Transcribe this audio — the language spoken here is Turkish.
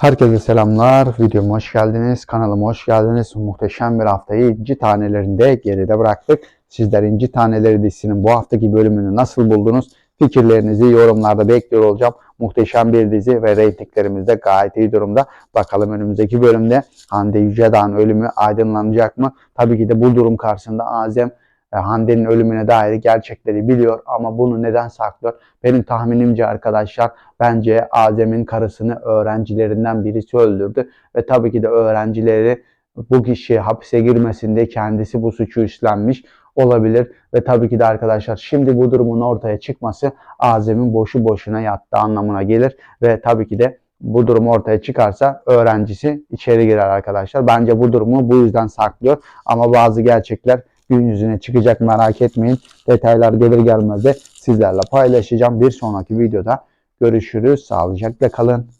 Herkese selamlar. Videoma hoş geldiniz. Kanalıma hoş geldiniz. Muhteşem bir haftayı inci tanelerinde geride bıraktık. Sizler inci taneleri dizisinin bu haftaki bölümünü nasıl buldunuz? Fikirlerinizi yorumlarda bekliyor olacağım. Muhteşem bir dizi ve reytinglerimiz de gayet iyi durumda. Bakalım önümüzdeki bölümde Hande Yücedağ'ın ölümü aydınlanacak mı? Tabii ki de bu durum karşısında Azem Hande'nin ölümüne dair gerçekleri biliyor ama bunu neden saklıyor? Benim tahminimce arkadaşlar bence Azem'in karısını öğrencilerinden birisi öldürdü ve tabii ki de öğrencileri bu kişi hapise girmesin diye kendisi bu suçu üstlenmiş olabilir ve tabii ki de arkadaşlar şimdi bu durumun ortaya çıkması Azem'in boşu boşuna yattığı anlamına gelir ve tabii ki de bu durum ortaya çıkarsa öğrencisi içeri girer arkadaşlar. Bence bu durumu bu yüzden saklıyor ama bazı gerçekler gün yüzüne çıkacak merak etmeyin. Detaylar gelir gelmez de sizlerle paylaşacağım. Bir sonraki videoda görüşürüz. Sağlıcakla kalın.